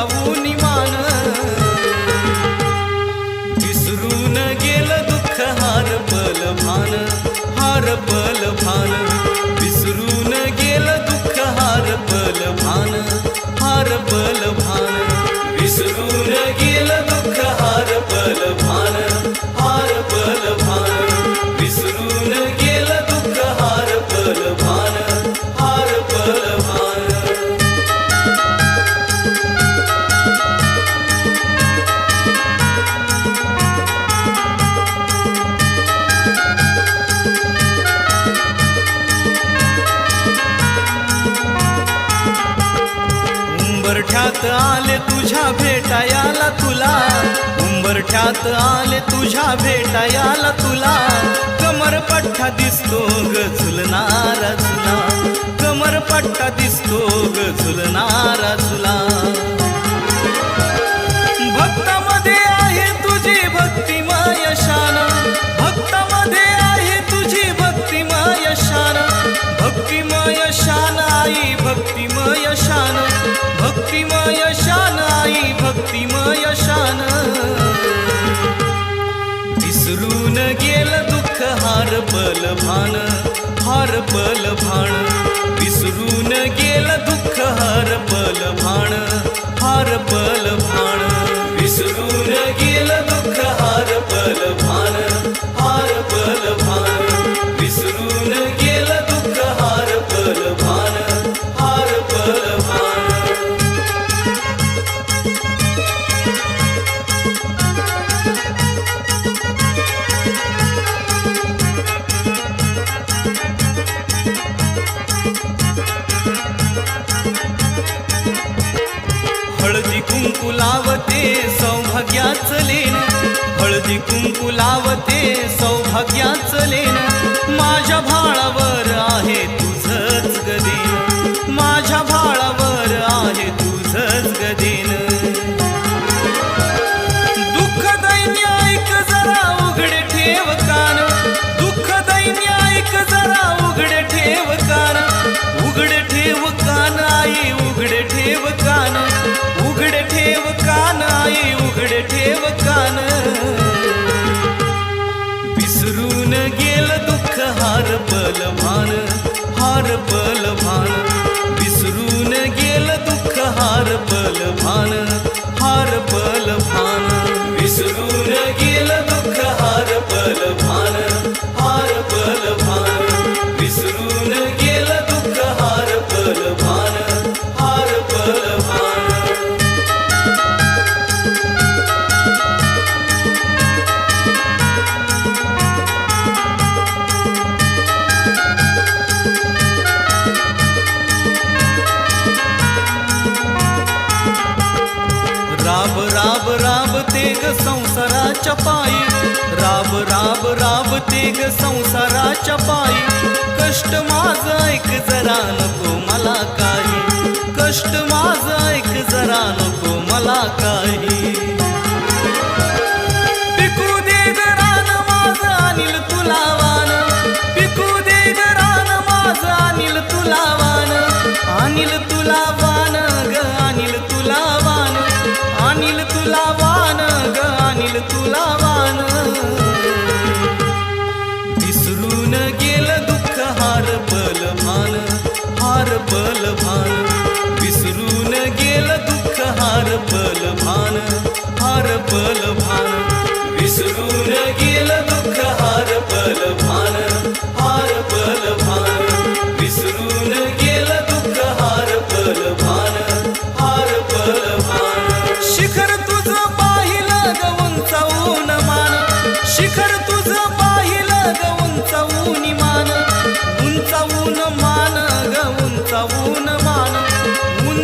lavuni उंबरठ्यात आले तुझ्या भेटायाला तुला. उंबरठ्यात आले तुझ्या भेटायाला तुला. कमर दिसतो ग झुलणारा झुला कमर दिसतो ग झुलणारा झुला हर पल भ कुंकुलावते सौभाग्याच लेन जपल भान राब राब राब तेग संसारा चपाई राब राब राब तेग संसारा चपाई कष्ट माझ ऐक जरा नको मला काही. कष्ट माझ ऐक जरा नको मला काही. अनिल तुला वान ग अनिल तुला वान. विसरून गेल दुःख हार बल भान हार बल भान. विसरून गेलं दुःख हार बल भान हार बल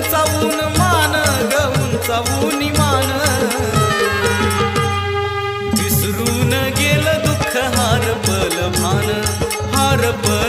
उंचावून मान ग उंचावून मान. विसरून गेलं दुःख हार बल भान हार बल